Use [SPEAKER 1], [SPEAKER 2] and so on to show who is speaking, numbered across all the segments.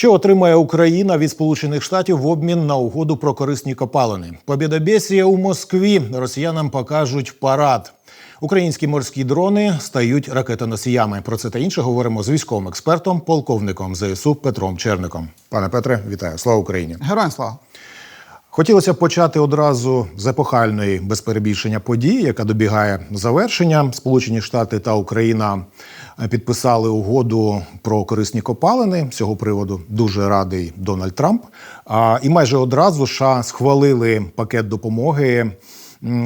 [SPEAKER 1] Що отримає Україна від Сполучених Штатів в обмін на угоду про корисні копалини? Побєдобєсія у Москві росіянам покажуть парад. Українські морські дрони стають ракетоносіями. Про це та інше говоримо з військовим експертом, полковником ЗСУ Петром Черником. Пане Петре, вітаю! Слава Україні!
[SPEAKER 2] Героям слава!
[SPEAKER 1] Хотілося почати одразу з епохальної без перебільшення події, яка добігає завершення. Сполучені Штати та Україна підписали угоду про корисні копалини. З цього приводу дуже радий Дональд Трамп. А, І майже одразу США схвалили пакет допомоги.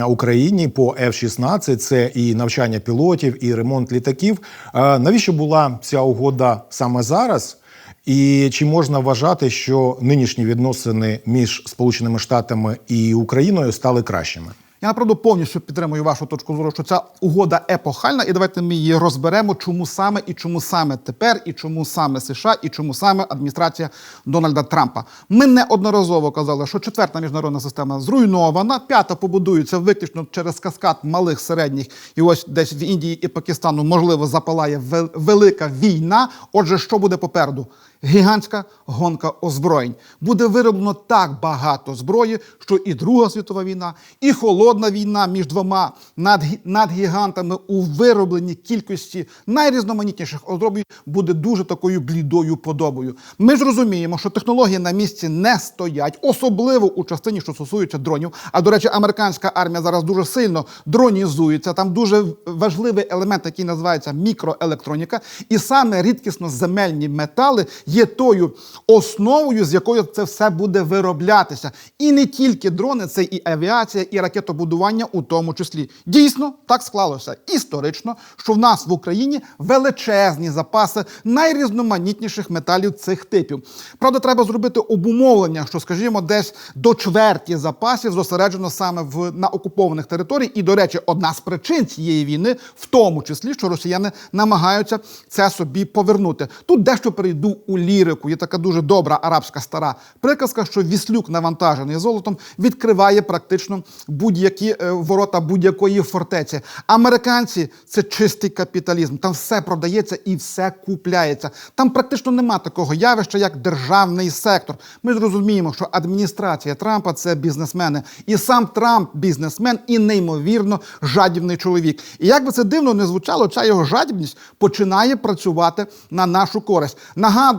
[SPEAKER 1] Україні по F-16, це і навчання пілотів, і ремонт літаків. Навіщо була ця угода саме зараз? І чи можна вважати, що нинішні відносини між Сполученими Штатами і Україною стали кращими?
[SPEAKER 2] Я направду повністю підтримую вашу точку зору, що ця угода епохальна, і давайте ми її розберемо, чому саме і чому саме тепер, і чому саме США, і чому саме адміністрація Дональда Трампа. Ми неодноразово казали, що четверта міжнародна система зруйнована, п'ята побудується виключно через каскад малих середніх, і ось десь в Індії і Пакистану можливо запалає велика війна. Отже, що буде попереду? Гігантська гонка озброєнь. Буде вироблено так багато зброї, що і Друга світова війна, і холодна війна між двома надгі- надгігантами у виробленні кількості найрізноманітніших озброєнь буде дуже такою блідою подобою. Ми ж розуміємо, що технології на місці не стоять, особливо у частині, що стосується дронів. А до речі, американська армія зараз дуже сильно дронізується. Там дуже важливий елемент, який називається мікроелектроніка, і саме рідкісно земельні метали є тою основою, з якою це все буде вироблятися. І не тільки дрони, це і авіація, і ракетобудування у тому числі. Дійсно, так склалося історично, що в нас в Україні величезні запаси найрізноманітніших металів цих типів. Правда, треба зробити обумовлення, що, скажімо, десь до чверті запасів зосереджено саме в на окупованих територіях. І, до речі, одна з причин цієї війни, в тому числі, що росіяни намагаються це собі повернути. Тут дещо перейду у лірику. Є така дуже добра арабська стара приказка, що віслюк навантажений золотом відкриває практично будь-які е, ворота будь-якої фортеці. Американці це чистий капіталізм. Там все продається і все купляється. Там практично нема такого явища, як державний сектор. Ми ж розуміємо, що адміністрація Трампа це бізнесмени, і сам Трамп бізнесмен і неймовірно жадібний чоловік. І як би це дивно не звучало, ця його жадібність починає працювати на нашу користь.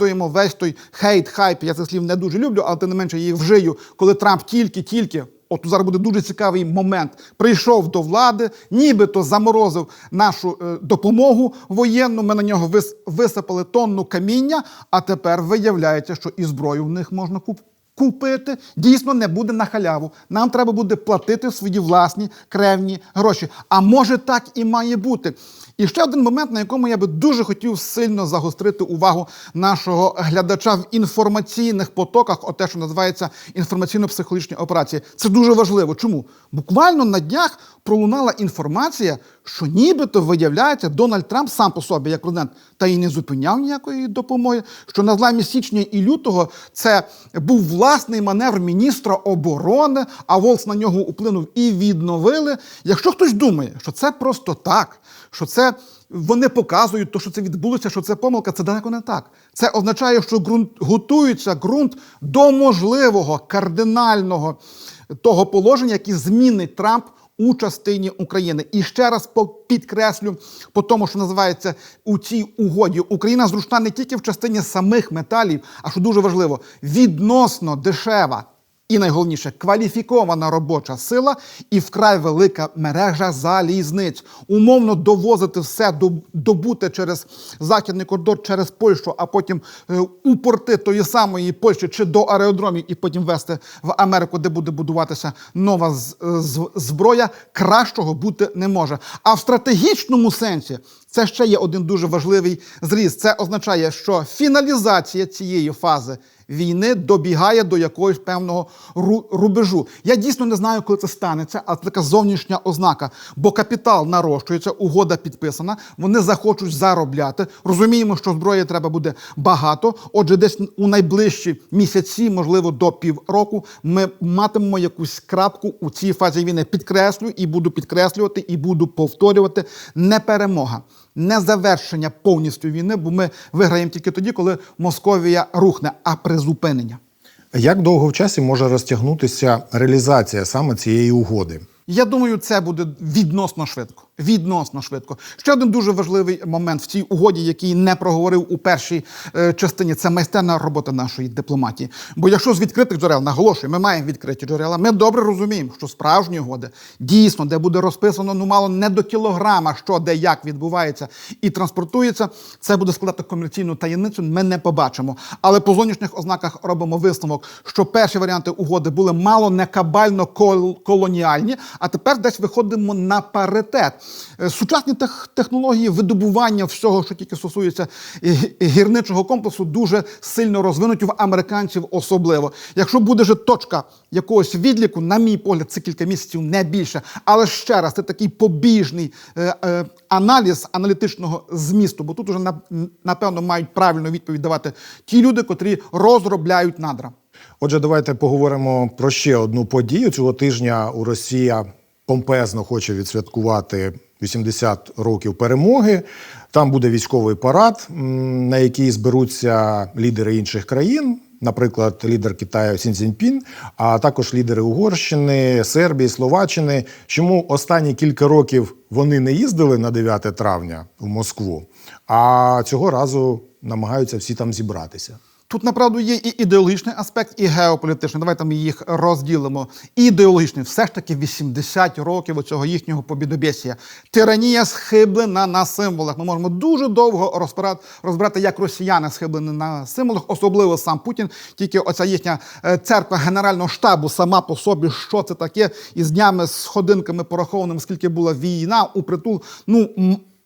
[SPEAKER 2] Нагадуємо весь той хейт, хайп. Я це слів не дуже люблю, але тим не менше їх вжию, коли Трамп тільки-тільки. От зараз буде дуже цікавий момент. Прийшов до влади, нібито заморозив нашу е, допомогу воєнну. Ми на нього вис, висипали тонну каміння, а тепер виявляється, що і зброю в них можна куп, купити. Дійсно, не буде на халяву. Нам треба буде платити свої власні кревні гроші. А може так і має бути. І ще один момент, на якому я би дуже хотів сильно загострити увагу нашого глядача в інформаційних потоках, о те, що називається інформаційно-психологічні операції. Це дуже важливо. Чому? Буквально на днях пролунала інформація, що нібито виявляється, Дональд Трамп сам по собі, як президент, та й не зупиняв ніякої допомоги. Що на зламі січня і лютого це був власний маневр міністра оборони, а Волц на нього вплинув і відновили. Якщо хтось думає, що це просто так, що це вони показують, то, що це відбулося, що це помилка, це далеко не так. Це означає, що ґрунт готується ґрунт до можливого кардинального того положення, яке змінить Трамп у частині України. І ще раз підкреслю по тому, що називається у цій угоді. Україна зручна не тільки в частині самих металів, а що дуже важливо, відносно дешева. І найголовніше кваліфікована робоча сила і вкрай велика мережа залізниць. Умовно довозити все до- добуте через західний кордон, через Польщу, а потім е, у порти тої самої Польщі чи до аеродромів, і потім вести в Америку, де буде будуватися нова з- зброя. Кращого бути не може. А в стратегічному сенсі це ще є один дуже важливий зріз. Це означає, що фіналізація цієї фази війни добігає до якогось певного ру- рубежу. Я дійсно не знаю, коли це станеться, а це така зовнішня ознака. Бо капітал нарощується, угода підписана, вони захочуть заробляти. Розуміємо, що зброї треба буде багато. Отже, десь у найближчі місяці, можливо, до півроку, ми матимемо якусь крапку у цій фазі війни. Підкреслю і буду підкреслювати, і буду повторювати не перемога. Не завершення повністю війни, бо ми виграємо тільки тоді, коли Московія рухне, а призупинення.
[SPEAKER 1] Як довго в часі може розтягнутися реалізація саме цієї угоди?
[SPEAKER 2] Я думаю, це буде відносно швидко. Відносно швидко. Ще один дуже важливий момент в цій угоді, який не проговорив у першій е, частині, це майстерна робота нашої дипломатії. Бо якщо з відкритих джерел, наголошую, ми маємо відкриті джерела, ми добре розуміємо, що справжні угоди дійсно, де буде розписано ну мало не до кілограма, що де як відбувається і транспортується, це буде складати комерційну таємницю. Ми не побачимо. Але по зовнішніх ознаках робимо висновок, що перші варіанти угоди були мало не кабально кол- колоніальні, а тепер десь виходимо на паритет. Е, Сучасні тех- технології видобування всього, що тільки стосується е, гірничого комплексу, дуже сильно розвинуті в американців, особливо. Якщо буде же точка якогось відліку, на мій погляд, це кілька місяців не більше. Але ще раз, це такий побіжний е, е, аналіз аналітичного змісту, бо тут уже на- напевно мають правильну відповідь давати ті люди, котрі розробляють надра.
[SPEAKER 1] Отже, давайте поговоримо про ще одну подію. Цього тижня у Росія помпезно хоче відсвяткувати 80 років перемоги. Там буде військовий парад, на який зберуться лідери інших країн. Наприклад, лідер Китаю Сін Цзіньпін, а також лідери Угорщини, Сербії, Словаччини. Чому останні кілька років вони не їздили на 9 травня в Москву, а цього разу намагаються всі там зібратися.
[SPEAKER 2] Тут направду є і ідеологічний аспект, і геополітичний. Давайте ми їх розділимо. Ідеологічний, все ж таки 80 років оцього їхнього побідобєсія. Тиранія схиблена на символах. Ми можемо дуже довго розбирати, розбирати, як росіяни схиблені на символах, особливо сам Путін. Тільки оця їхня е, церква генерального штабу сама по собі, що це таке, і з днями з ходинками порахованими, скільки була війна у притул. Ну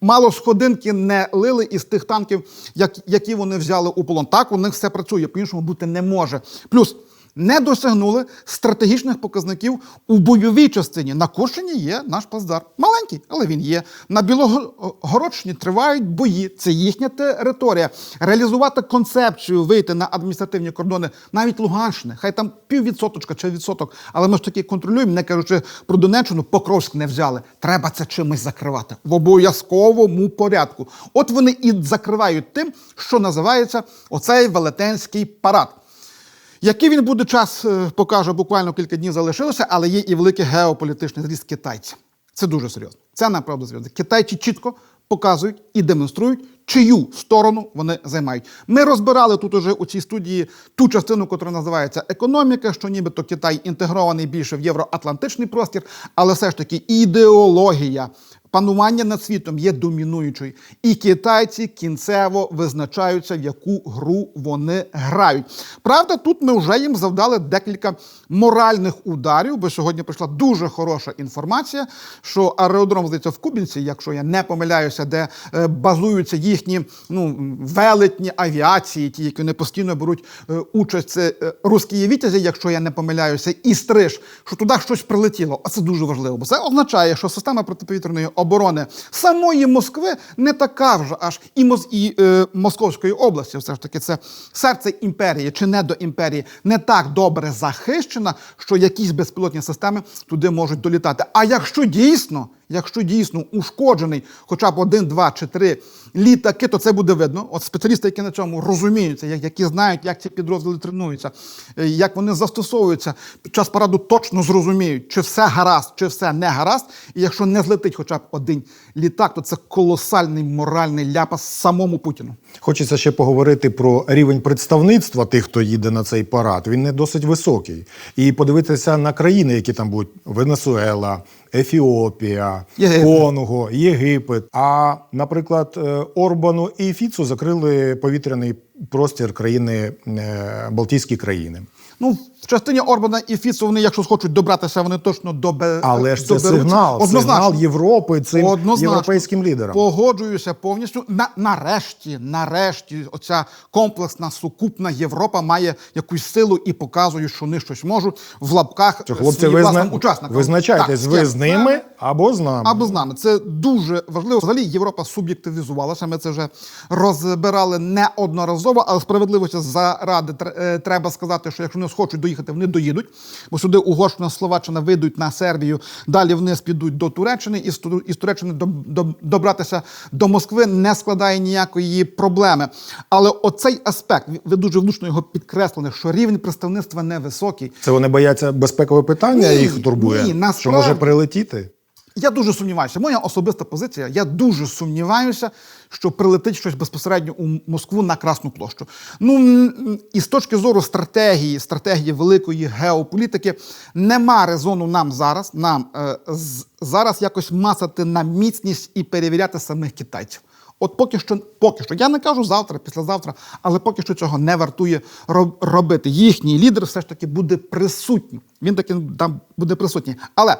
[SPEAKER 2] Мало сходинки не лили із тих танків, як, які вони взяли у полон. Так у них все працює, по-іншому бути не може. Плюс не досягнули стратегічних показників у бойовій частині. На Курщині є наш плацдарм. Маленький, але він є. На Білогородщині тривають бої. Це їхня територія. Реалізувати концепцію, вийти на адміністративні кордони навіть Луганщини, хай там піввідсоточка чи відсоток. Але ми ж таки контролюємо, не кажучи про Донеччину, Покровськ не взяли. Треба це чимось закривати в обов'язковому порядку. От вони і закривають тим, що називається оцей велетенський парад. Який він буде час, е, покаже буквально кілька днів залишилося, але є і великий геополітичний зріст китайців. Це дуже серйозно. Це направду серйозно. Китайці чітко показують і демонструють, чию сторону вони займають. Ми розбирали тут уже у цій студії ту частину, яка називається економіка, що нібито Китай інтегрований більше в євроатлантичний простір, але все ж таки ідеологія. Панування над світом є домінуючою, і китайці кінцево визначаються, в яку гру вони грають. Правда, тут ми вже їм завдали декілька моральних ударів, бо сьогодні прийшла дуже хороша інформація, що аеродром здається в Кубінці, якщо я не помиляюся, де е, базуються їхні ну, велетні авіації, ті, які вони постійно беруть е, участь, це е, русські вітязі, якщо я не помиляюся, і стриж, що туди щось прилетіло. А це дуже важливо, бо це означає, що система протиповітряної оборони самої Москви не така вже аж і, Мос- і е, Московської області. Все ж таки, це серце імперії чи не до імперії не так добре захищена, що якісь безпілотні системи туди можуть долітати. А якщо дійсно, якщо дійсно ушкоджений хоча б один, два чи три літаки, то це буде видно. От спеціалісти, які на цьому розуміються, які знають, як ці підрозділи тренуються, е, як вони застосовуються під час параду, точно зрозуміють, чи все гаразд, чи все не гаразд. І якщо не злетить хоча б один літак, то це колосальний моральний ляпас самому Путіну.
[SPEAKER 1] Хочеться ще поговорити про рівень представництва тих, хто їде на цей парад. Він не досить високий. І подивитися на країни, які там будуть: Венесуела, Ефіопія,
[SPEAKER 2] Єгипет.
[SPEAKER 1] Конго, Єгипет. А, наприклад, е, Орбану і Фіцу закрили повітряний простір країни е, Балтійські країни.
[SPEAKER 2] Ну, частині Орбана і Фіцу вони, якщо схочуть добратися, вони точно добе,
[SPEAKER 1] Але ж це сигнал,
[SPEAKER 2] Однозначно.
[SPEAKER 1] сигнал Європи цим
[SPEAKER 2] Однозначно.
[SPEAKER 1] європейським лідерам.
[SPEAKER 2] Погоджуюся повністю. На, нарешті, нарешті, оця комплексна сукупна Європа має якусь силу і показує, що вони щось можуть в лапках своїм власним
[SPEAKER 1] зна...
[SPEAKER 2] учасникам.
[SPEAKER 1] визначайтесь,
[SPEAKER 2] Так,
[SPEAKER 1] ви з ними або з нами.
[SPEAKER 2] Або з нами. Це дуже важливо. Взагалі Європа суб'єктивізувалася. Ми це вже розбирали неодноразово. але справедливості заради е, треба сказати, що якщо вони схочуть доїхати, вони доїдуть. Бо сюди Угорщина, Словаччина вийдуть на Сербію, далі вниз підуть до Туреччини, і з, Туреччини до, до, добратися до Москви не складає ніякої проблеми. Але оцей аспект, ви дуже влучно його підкреслили, що рівень представництва невисокий.
[SPEAKER 1] Це вони бояться безпекове питання,
[SPEAKER 2] Ні,
[SPEAKER 1] їх турбує,
[SPEAKER 2] ні,
[SPEAKER 1] що може прилетіти.
[SPEAKER 2] Я дуже сумніваюся. Моя особиста позиція. Я дуже сумніваюся, що прилетить щось безпосередньо у Москву на Красну площу. Ну і з точки зору стратегії, стратегії великої геополітики, нема резону нам зараз, нам е, зараз якось мацати на міцність і перевіряти самих китайців. От поки що, поки що, я не кажу завтра, післязавтра, але поки що цього не вартує роб- робити. Їхній лідер все ж таки буде присутній. Він таки там буде присутній. Але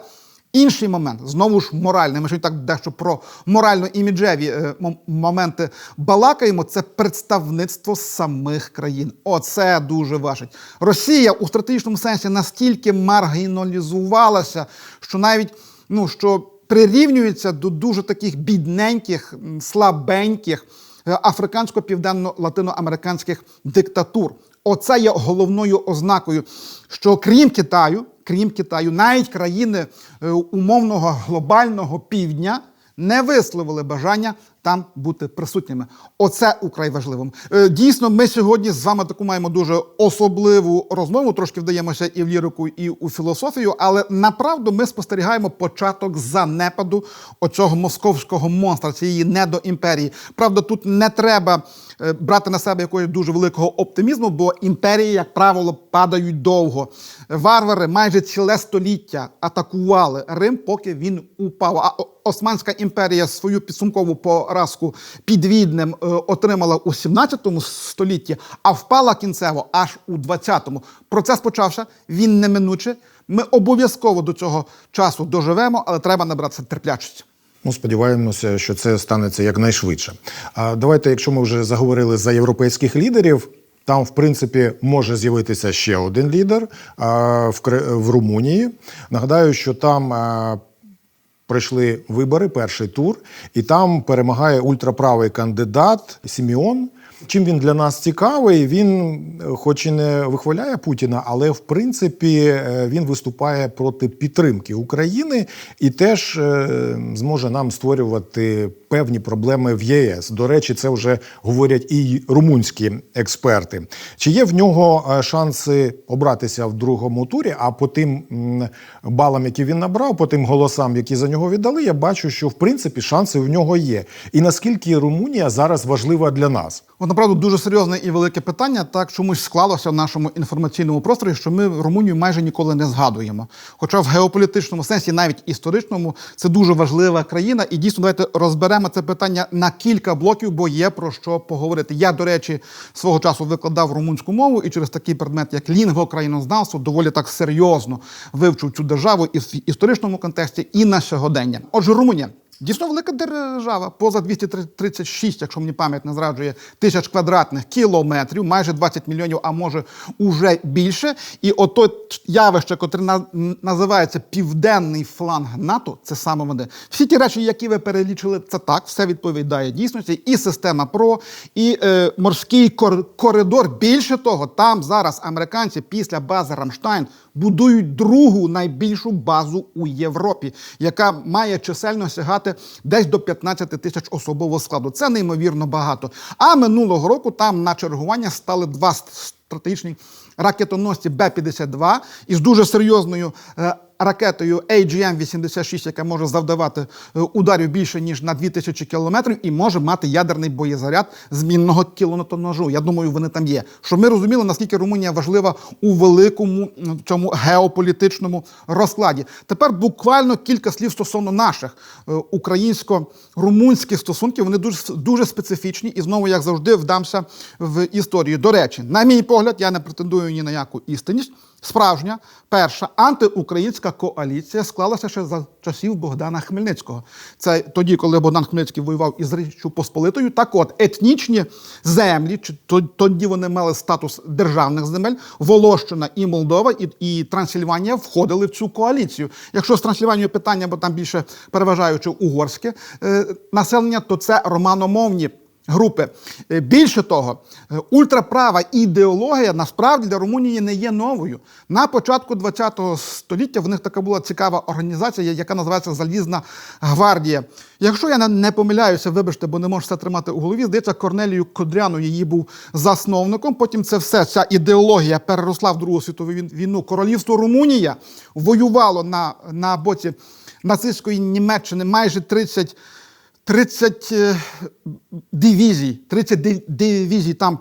[SPEAKER 2] інший момент, знову ж моральний. Ми ж так дещо про морально-іміджеві е, моменти балакаємо. Це представництво самих країн. Оце дуже важить. Росія у стратегічному сенсі настільки маргіналізувалася, що навіть ну що прирівнюється до дуже таких бідненьких, слабеньких е, африкансько-південно-латиноамериканських диктатур. Оце є головною ознакою, що крім Китаю, крім Китаю, навіть країни е, умовного глобального півдня не висловили бажання там бути присутніми. Оце украй важливим. Е, Дійсно, ми сьогодні з вами таку маємо дуже особливу розмову. Трошки вдаємося і в лірику, і у філософію, але направду ми спостерігаємо початок занепаду оцього московського монстра, цієї недоімперії. Правда, тут не треба е, брати на себе якогось дуже великого оптимізму, бо імперії, як правило, падають довго. Варвари майже ціле століття атакували Рим, поки він упав. А Османська імперія свою підсумкову поразку під Віднем е, отримала у 17 столітті, а впала кінцево аж у 20-му. Процес почався, він неминуче. Ми обов'язково до цього часу доживемо, але треба набратися терплячості.
[SPEAKER 1] Ну, сподіваємося, що це станеться якнайшвидше. А давайте, якщо ми вже заговорили за європейських лідерів, там, в принципі, може з'явитися ще один лідер в, Румунії. Нагадаю, що там. Пройшли вибори, перший тур, і там перемагає ультраправий кандидат Сіміон. Чим він для нас цікавий? Він, е, хоч і не вихваляє Путіна, але в принципі е, він виступає проти підтримки України і теж е, зможе нам створювати певні проблеми в ЄС. До речі, це вже говорять і румунські експерти. Чи є в нього шанси обратися в другому турі? А по тим балам, які він набрав, по тим голосам, які за нього віддали, я бачу, що в принципі шанси в нього є. І наскільки Румунія зараз важлива для нас?
[SPEAKER 2] Направду дуже серйозне і велике питання. Так чомусь склалося в нашому інформаційному просторі, що ми Румунію майже ніколи не згадуємо. Хоча в геополітичному сенсі, навіть історичному, це дуже важлива країна. І дійсно давайте розберемо це питання на кілька блоків, бо є про що поговорити. Я, до речі, свого часу викладав румунську мову, і через такий предмет, як лінгвокраїнознавство, доволі так серйозно вивчив цю державу і в історичному контексті, і на сьогодення. Отже, Румунія. Дійсно велика держава, поза 236, якщо мені пам'ять не зраджує, тисяч квадратних кілометрів, майже 20 мільйонів, а може уже більше. І ото явище, котре на- називається Південний фланг НАТО, це саме вони. Всі ті речі, які ви перелічили, це так, все відповідає дійсності. І система ПРО, і е, морський кор- коридор. Більше того, там зараз американці після бази Рамштайн будують другу найбільшу базу у Європі, яка має чисельно сягати десь до 15 тисяч особового складу. Це неймовірно багато. А минулого року там на чергування стали два стратегічні ракетоносці Б-52 із дуже серйозною е, ракетою AGM-86, яка може завдавати е, ударів більше ніж на 2000 кілометрів, і може мати ядерний боєзаряд змінного кілоножу. Я думаю, вони там є. Щоб ми розуміли, наскільки Румунія важлива у великому цьому геополітичному розкладі. Тепер буквально кілька слів стосовно наших е, українсько-румунських стосунків. Вони дуже дуже специфічні, і знову, як завжди, вдамся в історію. До речі, на мій погляд, я не претендую ні на яку істинність. Справжня перша антиукраїнська коаліція склалася ще за часів Богдана Хмельницького. Це тоді, коли Богдан Хмельницький воював із Річчю Посполитою. Так от етнічні землі, чи то- тоді вони мали статус державних земель, Волощина і Молдова, і, і Трансильванія входили в цю коаліцію. Якщо з Трансильванією питання, бо там більше переважаючи угорське е, населення, то це романомовні групи. Е, Більше того, е, ультраправа ідеологія насправді для Румунії не є новою. На початку ХХ століття в них така була цікава організація, яка називається Залізна гвардія. Якщо я не- помиляюся, вибачте, бо не можу все тримати у голові. Здається, Корнелію Кодряну її був засновником. Потім це все, ця ідеологія переросла в Другу світову війну. Королівство Румунія воювало на, на боці нацистської Німеччини майже 30 30 е, дивізій, 30 дивізій там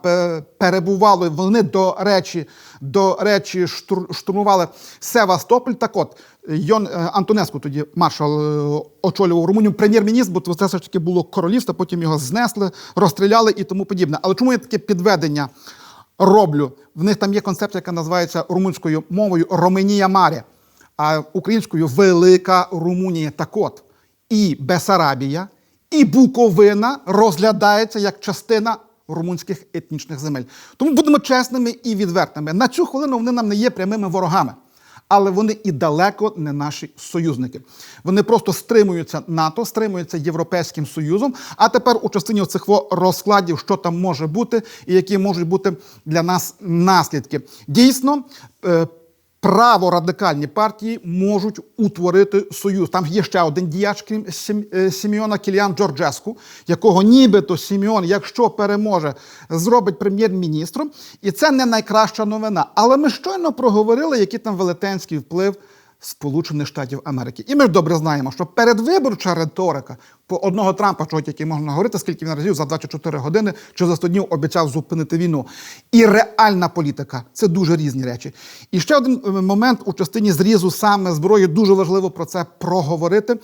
[SPEAKER 2] перебували. Вони, до речі, до речі, штур- штурмували Севастополь. Так от, Йон е, Антонеску тоді маршал е, очолював Румунію, прем'єр-міністр, бо це все ж таки було королівство, потім його знесли, розстріляли і тому подібне. Але чому я таке підведення роблю? В них там є концепція, яка називається румунською мовою Роменія Марі, а українською Велика Румунія. Так от, і Бесарабія, і Буковина розглядається як частина румунських етнічних земель. Тому будемо чесними і відвертими. На цю хвилину вони нам не є прямими ворогами. Але вони і далеко не наші союзники. Вони просто стримуються НАТО, стримуються Європейським Союзом. А тепер у частині цих розкладів, що там може бути, і які можуть бути для нас наслідки. Дійсно, е, праворадикальні партії можуть утворити союз. Там є ще один діяч, крім е, Кіліан Джорджеску, якого нібито Сіміон, якщо переможе, зробить прем'єр-міністром. І це не найкраща новина. Але ми щойно проговорили, який там велетенський вплив Сполучених Штатів Америки. І ми ж добре знаємо, що передвиборча риторика по одного Трампа, чого тільки можна говорити, скільки він разів за 24 години чи за 100 днів обіцяв зупинити війну. І реальна політика це дуже різні речі. І ще один е, момент у частині зрізу саме зброї дуже важливо про це проговорити.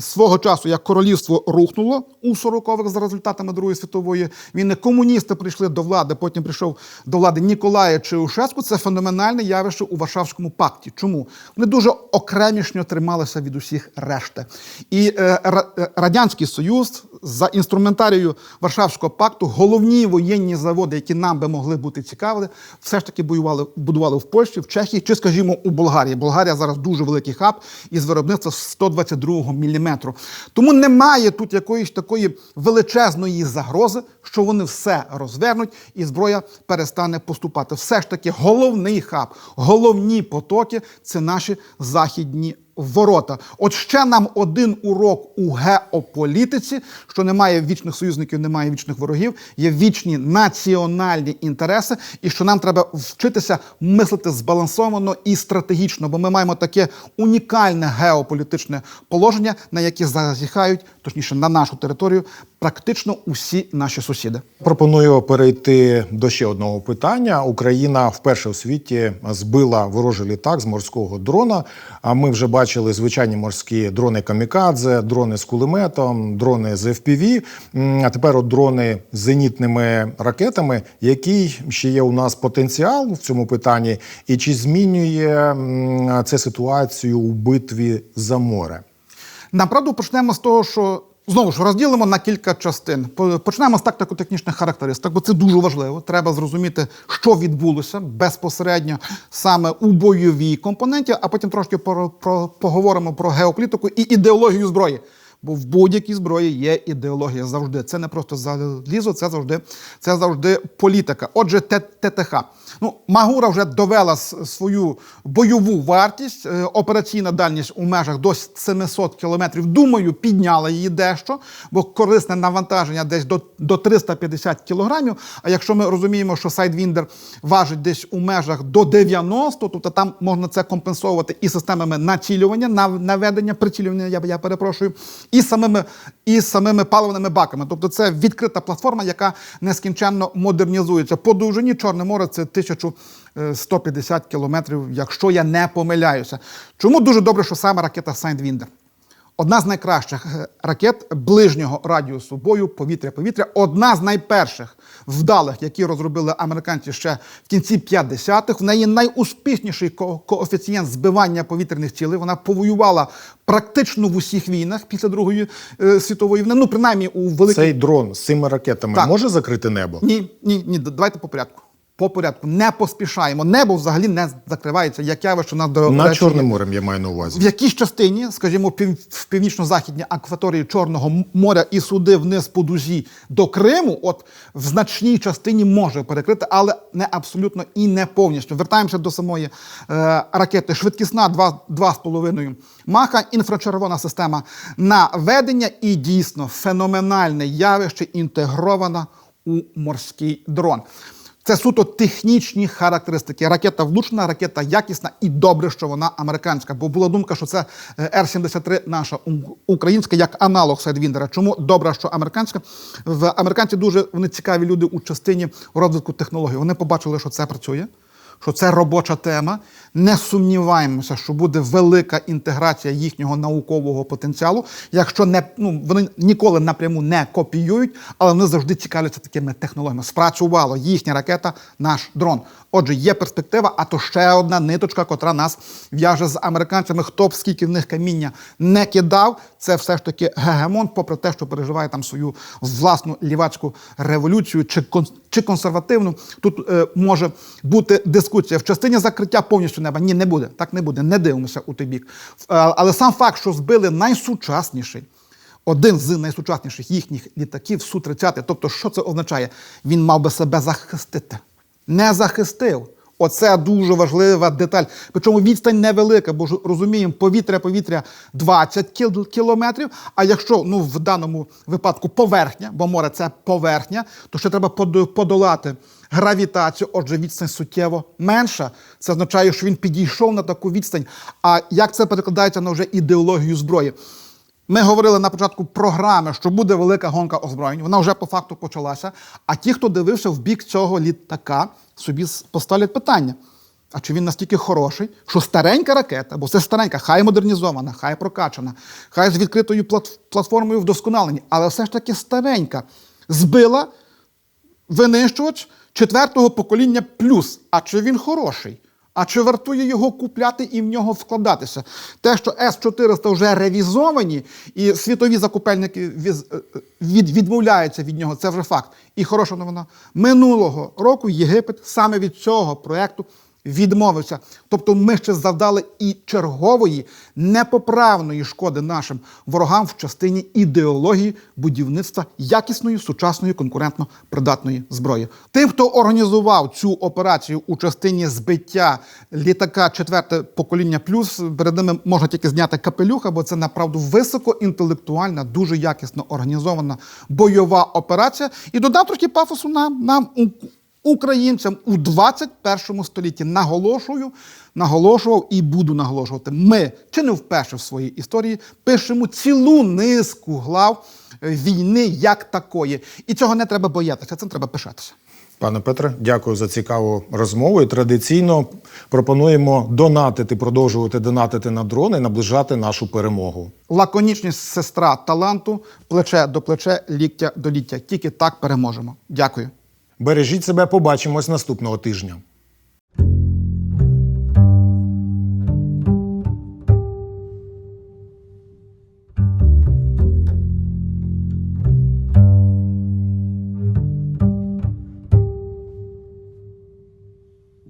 [SPEAKER 2] Свого часу, як королівство рухнуло у 40-х за результатами Другої світової війни, комуністи прийшли до влади, потім прийшов до влади Ніколая Чаушеску. Це феноменальне явище у Варшавському пакті. Чому? Вони дуже окремішньо трималася від усіх решти. І е, е, Радянський Союз за інструментарією Варшавського пакту головні воєнні заводи, які нам би могли бути цікаві, все ж таки будували, будували в Польщі, в Чехії чи, скажімо, у Болгарії. Болгарія зараз дуже великий хаб із виробництва 122 мм. Тому немає тут якоїсь такої величезної загрози, що вони все розвернуть і зброя перестане поступати. Все ж таки, головний хаб, головні потоки це наші західні ворота. От ще нам один урок у геополітиці, що немає вічних союзників, немає вічних ворогів, є вічні національні інтереси, і що нам треба вчитися мислити збалансовано і стратегічно, бо ми маємо таке унікальне геополітичне положення, на яке зазіхають, точніше на нашу територію, практично усі наші сусіди.
[SPEAKER 1] Пропоную перейти до ще одного питання. Україна вперше у світі збила ворожий літак з морського дрона. А ми вже бачили звичайні морські дрони камікадзе, дрони з кулеметом, дрони з FPV, А тепер от дрони з зенітними ракетами. Який ще є у нас потенціал в цьому питанні, і чи змінює це ситуацію у битві за море?
[SPEAKER 2] Направду почнемо з того, що знову ж розділимо на кілька частин. Почнемо з тактико-технічних характеристик, бо це дуже важливо. Треба зрозуміти, що відбулося безпосередньо саме у бойовій компоненті, а потім трошки поговоримо про геополітику і ідеологію зброї. Бо в будь-якій зброї є ідеологія завжди. Це не просто залізо, це завжди, це завжди політика. Отже, ТТХ. Ну, Магура вже довела свою бойову вартість, е, операційна дальність у межах до 700 кілометрів. Думаю, підняла її дещо, бо корисне навантаження десь до, до 350 кілограмів. А якщо ми розуміємо, що Sidewinder важить десь у межах до 90, тобто там можна це компенсовувати і системами націлювання, нав- наведення, прицілювання, я, я перепрошую, і самими, і самими паливними баками. Тобто це відкрита платформа, яка нескінченно модернізується. По довжині Чорне море це 1150 кілометрів, якщо я не помиляюся. Чому дуже добре, що саме ракета Sidewinder? Одна з найкращих е, ракет ближнього радіусу бою повітря-повітря, одна з найперших вдалих, які розробили американці ще в кінці 50-х. В неї найуспішніший ко- коефіцієнт збивання повітряних цілей. Вона повоювала практично в усіх війнах після Другої е, світової війни. Ну, принаймні у великій
[SPEAKER 1] Цей дрон з цими ракетами
[SPEAKER 2] Так.
[SPEAKER 1] може закрити небо?
[SPEAKER 2] ні, ні, ні, давайте по порядку. По порядку, не поспішаємо. Небо взагалі не закривається, як явище на, до
[SPEAKER 1] Над Чорним морем я маю на увазі.
[SPEAKER 2] в якійсь частині, скажімо, в північно-західній акваторії Чорного моря і суди вниз по дужі до Криму, от в значній частині може перекрити, але не абсолютно і не повністю. Вертаємося до самої е, ракети. Швидкісна 2,5 маха, інфрачервона система наведення і дійсно феноменальне явище інтегрована у морський дрон. Це суто технічні характеристики. Ракета влучна, ракета якісна і добре, що вона американська. Бо була думка, що це е, Р-73 наша українська як аналог Сайдвіндера. Чому добре, що американська? В американці дуже вони цікаві люди у частині розвитку технологій. Вони побачили, що це працює. Що це робоча тема. Не сумніваємося, що буде велика інтеграція їхнього наукового потенціалу. Якщо не ну вони ніколи напряму не копіюють, але вони завжди цікавляться такими технологіями. Спрацювало їхня ракета, наш дрон. Отже, є перспектива, а то ще одна ниточка, котра нас в'яже з американцями. Хто б скільки в них каміння не кидав, це все ж таки гегемон, попри те, що переживає там свою власну лівацьку революцію чи чи консервативну. Тут е, може бути дискусія в частині закриття повністю неба. Ні, не буде. Так не буде. Не дивимося у той бік. Але сам факт, що збили найсучасніший. Один з найсучасніших їхніх літаків Су-30. Тобто, що це означає? Він мав би себе захистити. Не захистив. Оце дуже важлива деталь. Причому відстань невелика, бо ж розуміємо, повітря-повітря 20 кіл- кілометрів. А якщо ну, в даному випадку поверхня, бо море це поверхня, то ще треба подолати гравітацію, отже, відстань суттєво менша. Це означає, що він підійшов на таку відстань. А як це перекладається на вже ідеологію зброї? Ми говорили на початку програми, що буде велика гонка озброєнь. Вона вже по факту почалася. А ті, хто дивився в бік цього літака, собі поставлять питання. А чи він настільки хороший, що старенька ракета, бо це старенька, хай модернізована, хай прокачана, хай з відкритою плат- платформою вдосконалені, але все ж таки старенька, збила винищувач четвертого покоління плюс. А чи він хороший? А чи вартує його купляти і в нього вкладатися? Те, що С-400 вже ревізовані, і світові закупельники е, е, від, відмовляються від нього, це вже факт. І хороша новина. Минулого року Єгипет саме від цього проєкту відмовився. Тобто ми ще завдали і чергової непоправної шкоди нашим ворогам в частині ідеології будівництва якісної, сучасної, конкурентно придатної зброї. Тим, хто організував цю операцію у частині збиття літака четверте покоління плюс, перед ними можна тільки зняти капелюха, бо це направду високоінтелектуальна, дуже якісно організована бойова операція. І додам трохи пафосу нам у- українцям у 21 столітті. Наголошую, наголошував і буду наголошувати. Ми чи не вперше в своїй історії пишемо цілу низку глав війни як такої. І цього не треба боятися, цим треба пишатися.
[SPEAKER 1] Пане Петре, дякую за цікаву розмову. І традиційно пропонуємо донатити, продовжувати донатити на дрони і наближати нашу перемогу.
[SPEAKER 2] Лаконічність сестра таланту, плече до плече, ліктя до ліктя. Тільки так переможемо. Дякую.
[SPEAKER 1] Бережіть себе, побачимось наступного тижня.